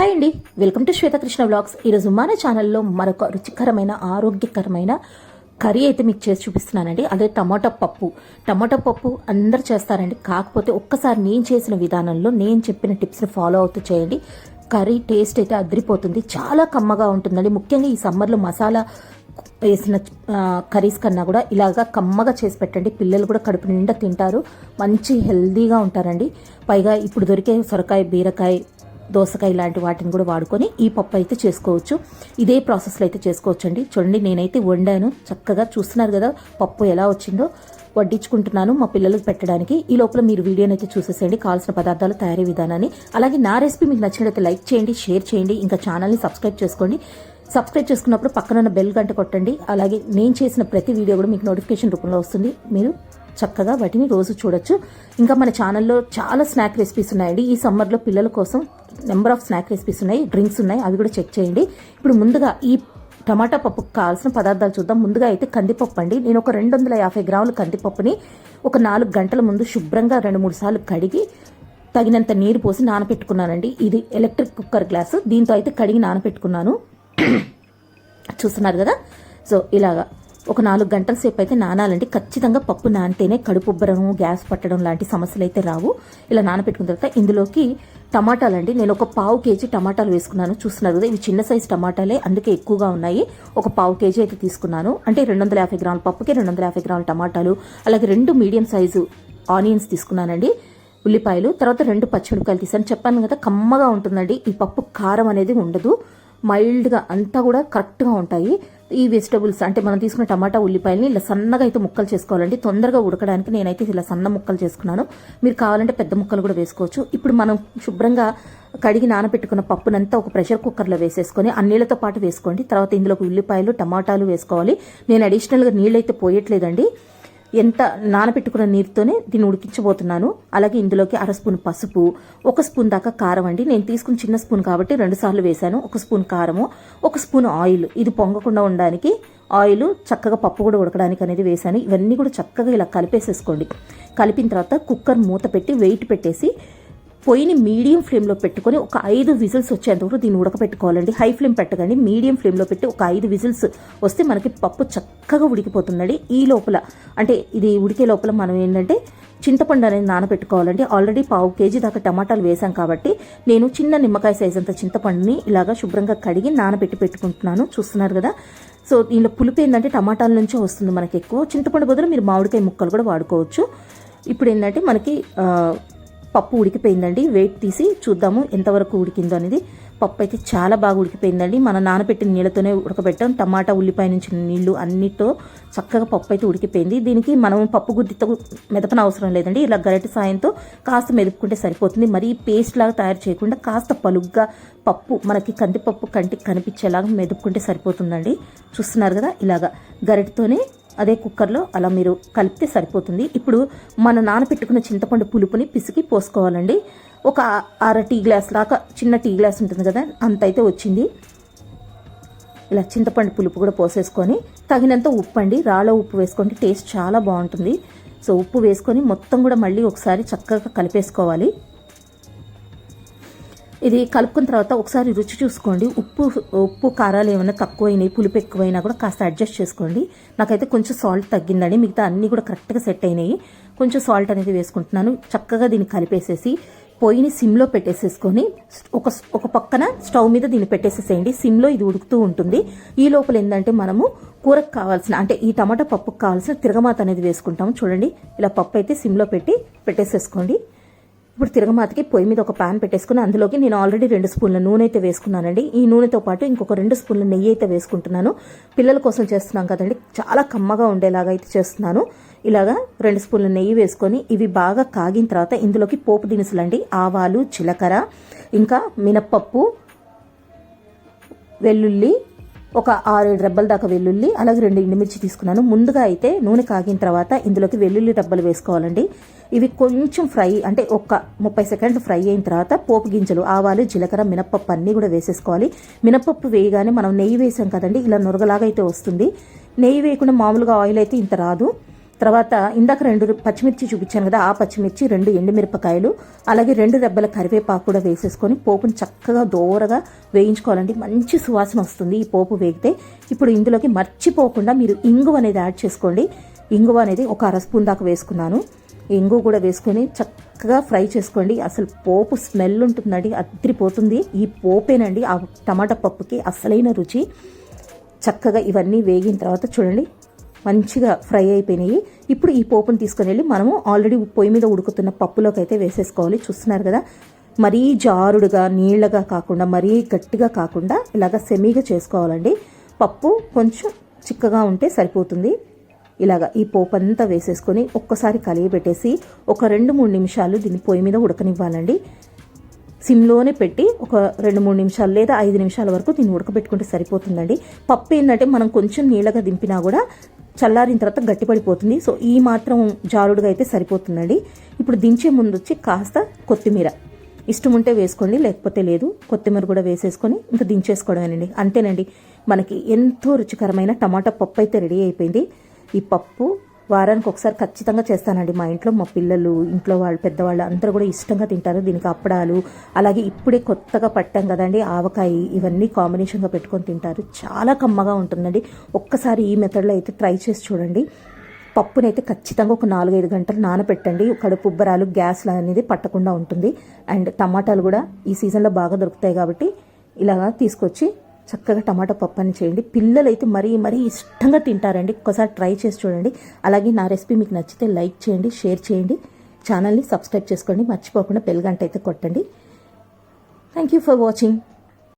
Hi అండి. Welcome to Shweta Krishna vlogs. ఈరోజు మన ఛానల్లో మరొక రుచికరమైన ఆరోగ్యకరమైన కర్రీ అయితే మీకు చేసి చూపిస్తున్నానండి. అదే టమాటా పప్పు. టమాటా పప్పు అందరు చేస్తారండి. కాకపోతే ఒక్కసారి నేను చేసిన విధానంలో నేను చెప్పిన టిప్స్ని ఫాలో అవుతూ చేయండి. కర్రీ టేస్ట్ అయితే అదిరిపోతుంది. చాలా కమ్మగా ఉంటుందండి. ముఖ్యంగా ఈ సమ్మర్లో మసాలా వేసిన కర్రీస్ కన్నా కూడా ఇలాగా కమ్మగా చేసి పెట్టండి. పిల్లలు కూడా కడుపు నిండా తింటారు. మంచి హెల్దీగా ఉంటారండి. పైగా ఇప్పుడు దొరికే సొరకాయ బీరకాయ దోసకాయ లాంటి వాటిని కూడా వాడుకొని ఈ పప్పు అయితే చేసుకోవచ్చు. ఇదే ప్రాసెస్లో అయితే చేసుకోవచ్చు అండి చూడండి నేనైతే వండాను. చక్కగా చూస్తున్నారు కదా పప్పు ఎలా వచ్చిందో. వడ్డించుకుంటున్నాను మా పిల్లలకు పెట్టడానికి. ఈ లోపల మీరు వీడియోని అయితే చూసేసేయండి. కావాల్సిన పదార్థాలు తయారీ విధానాన్ని. అలాగే నా రెసిపీ మీకు నచ్చినట్లయితే లైక్ చేయండి షేర్ చేయండి. ఇంకా ఛానల్ని సబ్స్క్రైబ్ చేసుకోండి. సబ్స్క్రైబ్ చేసుకున్నప్పుడు పక్కన ఉన్న బెల్ గంట కొట్టండి. అలాగే నేను చేసిన ప్రతి వీడియో కూడా మీకు నోటిఫికేషన్ రూపంలో వస్తుంది. మీరు చక్కగా వాటిని రోజు చూడొచ్చు. ఇంకా మన ఛానల్లో చాలా స్నాక్ రెసిపీస్ ఉన్నాయండి. ఈ సమ్మర్లో పిల్లల కోసం నెంబర్ ఆఫ్ స్నాక్ రెసిపీస్ ఉన్నాయి డ్రింక్స్ ఉన్నాయి అవి కూడా చెక్ చేయండి. ఇప్పుడు ముందుగా ఈ టమాటా పప్పుకు కావాల్సిన పదార్థాలు చూద్దాం. ముందుగా అయితే కందిపప్పు అండి. నేను ఒక రెండు వందల యాభై గ్రాముల కందిపప్పుని ఒక నాలుగు గంటల ముందు శుభ్రంగా రెండు మూడు సార్లు కడిగి తగినంత నీరు పోసి నానపెట్టుకున్నానండి. ఇది ఎలక్ట్రిక్ కుక్కర్ గ్లాసు. దీంతో అయితే కడిగి నానపెట్టుకున్నాను. చూస్తున్నారు కదా? సో ఇలాగా ఒక నాలుగు గంటల సేపు అయితే నానాలండి. ఖచ్చితంగా పప్పు నానితేనే కడుపు ఉబ్బరం గ్యాస్ పట్టడం లాంటి సమస్యలు అయితే రావు. ఇలా నానపెట్టుకున్న తర్వాత ఇందులోకి టమాటాలండి. నేను ఒక పావు కేజీ టమాటాలు వేసుకున్నాను. చూస్తున్నారు కదా ఇవి చిన్న సైజు టమాటాలే అందుకే ఎక్కువగా ఉన్నాయి. ఒక పావు కేజీ అయితే తీసుకున్నాను. అంటే రెండు వందల యాభై గ్రాముల పప్పుకి రెండు వందల యాభై గ్రాముల టమాటాలు అలాగే రెండు మీడియం సైజు ఆనియన్స్ తీసుకున్నానండి. ఉల్లిపాయలు తర్వాత రెండు పచ్చిమిరపకాయలు తీసాను. చెప్పాను కదా కమ్మగా ఉంటుందండి. ఈ పప్పు కారం అనేది ఉండదు. మైల్డ్గా అంతా కూడా కరెక్ట్గా ఉంటాయి. ఈ వెజిటబుల్స్ అంటే మనం తీసుకున్న టమాటా ఉల్లిపాయలని ఇలా సన్నగా అయితే ముక్కలు చేసుకోవాలండి. తొందరగా ఉడకడానికి నేనైతే ఇలా సన్న ముక్కలు చేసుకున్నాను. మీరు కావాలంటే పెద్ద ముక్కలు కూడా వేసుకోవచ్చు. ఇప్పుడు మనం శుభ్రంగా కడిగి నానబెట్టుకున్న పప్పునంతా ఒక ప్రెషర్ కుక్కర్లో వేసేసుకొని ఆ నీళ్ళతో పాటు వేసుకోండి. తర్వాత ఇందులోకి ఉల్లిపాయలు టమాటాలు వేసుకోవాలి. నేను అడిషనల్గా నీళ్ళైతే పోయట్లేదండి. ఎంత నానబెట్టుకున్న నీరుతోనే దీన్ని ఉడికించబోతున్నాను. అలాగే ఇందులోకి అర స్పూన్ పసుపు ఒక స్పూన్ దాకా కారం అండి. నేను తీసుకున్న చిన్న స్పూన్ కాబట్టి రెండు సార్లు వేశాను. ఒక స్పూన్ కారము ఒక స్పూన్ ఆయిల్. ఇది పొంగకుండా ఉండడానికి ఆయిల్ చక్కగా పప్పు కూడా ఉడకడానికి అనేది వేశాను. ఇవన్నీ కూడా చక్కగా ఇలా కలిపేసేసుకోండి. కలిపిన తర్వాత కుక్కర్ మూత పెట్టి వెయిట్ పెట్టేసి పొయ్యిని మీడియం ఫ్లేమ్లో పెట్టుకొని ఒక ఐదు విజిల్స్ వచ్చేంత వరకు దీన్ని ఉడకపెట్టుకోవాలండి. హై ఫ్లేమ్ పెట్టకండి. మీడియం ఫ్లేమ్లో పెట్టి ఒక ఐదు విజిల్స్ వస్తే మనకి పప్పు చక్కగా ఉడికిపోతుందండి. ఈ లోపల అంటే ఇది ఉడికే లోపల మనం ఏంటంటే చింతపండు అనేది నానబెట్టుకోవాలండి ఆల్రెడీ పావు కేజీ దాకా టమాటాలు వేసాం కాబట్టి నేను చిన్న నిమ్మకాయ సైజ్ అంత చింతపండుని ఇలాగా శుభ్రంగా కడిగి నానబెట్టి పెట్టుకుంటున్నాను. చూస్తున్నారు కదా? సో దీనిలో పులుపు ఏంటంటే టమాటాల నుంచే వస్తుంది మనకి ఎక్కువ. చింతపండు బదులు మీరు మామిడికాయ ముక్కలు కూడా వాడుకోవచ్చు. ఇప్పుడు ఏంటంటే మనకి పప్పు ఉడికిపోయిందండి. వెయిట్ తీసి చూద్దాము ఎంతవరకు ఉడికిందో అనేది. పప్పు అయితే చాలా బాగా ఉడికిపోయిందండి. మనం నానబెట్టిన నీళ్ళతోనే ఉడకబెట్టాం. టమాటా ఉల్లిపాయ నుంచి నీళ్ళు అన్నిటితో చక్కగా పప్పు అయితే ఉడికిపోయింది. దీనికి మనం పప్పు గుద్దితో మెదపన అవసరం లేదండి. ఇలా గరిటె సాయంతో కాస్త మెదుపుకుంటే సరిపోతుంది. మరీ పేస్ట్ లాగా తయారు చేయకుండా కాస్త పలుగ్గా పప్పు మనకి కందిపప్పు కంటికి కనిపించేలాగా మెదుపుకుంటే సరిపోతుందండి. చూస్తున్నారు కదా ఇలాగా గరిటతోనే అదే కుక్కర్లో అలా మీరు కలిపితే సరిపోతుంది. ఇప్పుడు మన నానబెట్టుకున్న చింతపండు పులుపుని పిసికి పోసుకోవాలండి. ఒక అర టీ గ్లాస్ దాకా చిన్న టీ గ్లాస్ ఉంటుంది కదా అంత అయితే వచ్చింది. ఇలా చింతపండు పులుపు కూడా పోసేసుకొని తగినంత ఉప్పు అండి. రాళ్ళ ఉప్పు వేసుకోండి టేస్ట్ చాలా బాగుంటుంది. సో ఉప్పు వేసుకొని మొత్తం కూడా మళ్ళీ ఒకసారి చక్కగా కలిపేసుకోవాలి. ఇది కలుపుకున్న తర్వాత ఒకసారి రుచి చూసుకోండి. ఉప్పు ఉప్పు కారాలు ఏమైనా తక్కువైనాయి పులుపు ఎక్కువైనా కూడా కాస్త అడ్జస్ట్ చేసుకోండి. నాకైతే కొంచెం సాల్ట్ తగ్గిందండి. మిగతా అన్నీ కూడా కరెక్ట్గా సెట్ అయినాయి. కొంచెం సాల్ట్ అనేది వేసుకుంటున్నాను. చక్కగా దీన్ని కలిపేసేసి పొయ్యిని సిమ్లో పెట్టేసేసుకొని ఒక ఒక పక్కన స్టవ్ మీద దీన్ని పెట్టేసేసేయండి. సిమ్లో ఇది ఉడుకుతూ ఉంటుంది. ఈ లోపల ఏంటంటే మనము కూరకు కావాల్సిన అంటే ఈ టమాటా పప్పుకు కావాల్సిన తిరగమాత అనేది వేసుకుంటాము. చూడండి. ఇలా పప్పు అయితే సిమ్లో పెట్టి పెట్టేసేసుకోండి. ఇప్పుడు తిరగమాతకి పొయ్యి మీద ఒక పాన్ పెట్టేసుకుని అందులోకి నేను ఆల్రెడీ రెండు స్పూన్ల నూనె అయితే వేసుకున్నానండి. ఈ నూనెతో పాటు ఇంకొక రెండు స్పూన్ల నెయ్యి అయితే వేసుకుంటున్నాను. పిల్లల కోసం చేస్తున్నాం కదండి చాలా కమ్మగా ఉండేలాగా అయితే చేస్తున్నాను. ఇలాగా రెండు స్పూన్ల నెయ్యి వేసుకొని ఇవి బాగా కాగిన తర్వాత ఇందులోకి పోపు దినుసులు అండి ఆవాలు జీలకర్ర ఇంకా మినప్పప్పు వెల్లుల్లి ఒక ఆరేడు రెబ్బల దాకా వెల్లుల్లి అలాగే రెండు ఎండుమిర్చి తీసుకున్నాను. ముందుగా అయితే నూనె కాగిన తర్వాత ఇందులోకి వెల్లుల్లి రెబ్బలు వేసుకోవాలండి. ఇవి కొంచెం ఫ్రై అంటే ఒక ముప్పై సెకండ్లు ఫ్రై అయిన తర్వాత పోపు గింజలు ఆవాలు జీలకర్ర మినప్పప్పు అన్నీ కూడా వేసేసుకోవాలి. మినప్పప్పు వేయగానే మనం నెయ్యి వేసాం కదండి ఇలా నురగలాగా అయితే వస్తుంది. నెయ్యి వేయకుండా మామూలుగా ఆయిల్ అయితే ఇంత రాదు. తర్వాత ఇందాక రెండు పచ్చిమిర్చి చూపించాను కదా ఆ పచ్చిమిర్చి రెండు ఎండుమిరపకాయలు అలాగే రెండు రెబ్బల కరివేపాకు కూడా వేసేసుకొని పోపుని చక్కగా దోరగా వేయించుకోవాలండి. మంచి సువాసన వస్తుంది ఈ పోపు వేగితే. ఇప్పుడు ఇందులోకి మర్చిపోకుండా మీరు ఇంగువ అనేది యాడ్ చేసుకోండి. ఇంగువ అనేది ఒక అర స్పూన్ దాకా వేసుకున్నాను. ఇంగు కూడా వేసుకొని చక్కగా ఫ్రై చేసుకోండి. అసలు పోపు స్మెల్ ఉంటుందండి అద్రిపోతుంది ఈ పోపేనండి ఆ టమాటా పప్పుకి అసలైన రుచి. చక్కగా ఇవన్నీ వేగిన తర్వాత చూడండి మంచిగా ఫ్రై అయిపోయినాయి. ఇప్పుడు ఈ పోపును తీసుకొని వెళ్ళి మనము ఆల్రెడీ పొయ్యి మీద ఉడుకుతున్న పప్పులోకి అయితే వేసేసుకోవాలి. చూస్తున్నారు కదా? మరీ జారుడుగా నీళ్ళగా కాకుండా మరీ గట్టిగా కాకుండా ఇలాగ సెమీగా చేసుకోవాలండి. పప్పు కొంచెం చిక్కగా ఉంటే సరిపోతుంది. ఇలాగ ఈ పోపు అంతా వేసేసుకొని ఒక్కసారి కలియబెట్టేసి ఒక రెండు మూడు నిమిషాలు దీన్ని పొయ్యి మీద ఉడకనివ్వాలండి. సిమ్లోనే పెట్టి ఒక రెండు మూడు నిమిషాలు లేదా ఐదు నిమిషాల వరకు దీన్ని ఉడకబెట్టుకుంటే సరిపోతుందండి. పప్పు ఏంటంటే మనం కొంచెం నీళ్ళగా దింపినా కూడా చల్లారిన తర్వాత గట్టిపడిపోతుంది. సో ఈ మాత్రం జారుడుగా అయితే సరిపోతుందండి. ఇప్పుడు దించే ముందు వచ్చి కాస్త కొత్తిమీర. ఇష్టం ఉంటే వేసుకోండి లేకపోతే లేదు. కొత్తిమీర కూడా వేసేసుకొని ఇంకా దించేసుకోవడమేనండి. అంతేనండి. మనకి ఎంతో రుచికరమైన టమాటా పప్పు అయితే రెడీ అయిపోయింది. ఈ పప్పు వారానికి ఒకసారి ఖచ్చితంగా చేస్తానండి. మా ఇంట్లో మా పిల్లలు ఇంట్లో వాళ్ళు పెద్దవాళ్ళు అందరూ కూడా ఇష్టంగా తింటారు. దీనికి అప్పడాలు అలాగే ఇప్పుడే కొత్తగా పట్టాం కదండి ఆవకాయ ఇవన్నీ కాంబినేషన్గా పెట్టుకొని తింటారు. చాలా కమ్మగా ఉంటుందండి. ఒక్కసారి ఈ మెథడ్లో అయితే ట్రై చేసి చూడండి. పప్పునైతే ఖచ్చితంగా ఒక నాలుగైదు గంటలు నానబెట్టండి కడుపు ఉబ్బరాలు గ్యాస్ అనేది పట్టకుండా ఉంటుంది. అండ్ టమాటాలు కూడా ఈ సీజన్లో బాగా దొరుకుతాయి కాబట్టి ఇలాగా తీసుకొచ్చి చక్కగా టమాటా పప్పు అని చేయండి. పిల్లలైతే మరీ మరీ ఇష్టంగా తింటారండి. ఒకసారి ట్రై చేసి చూడండి. అలాగే నా రెసిపీ మీకు నచ్చితే లైక్ చేయండి షేర్ చేయండి. ఛానల్ని సబ్స్క్రైబ్ చేసుకోండి. మర్చిపోకుండా బెల్ గంట అయితే కొట్టండి. Thank you for watching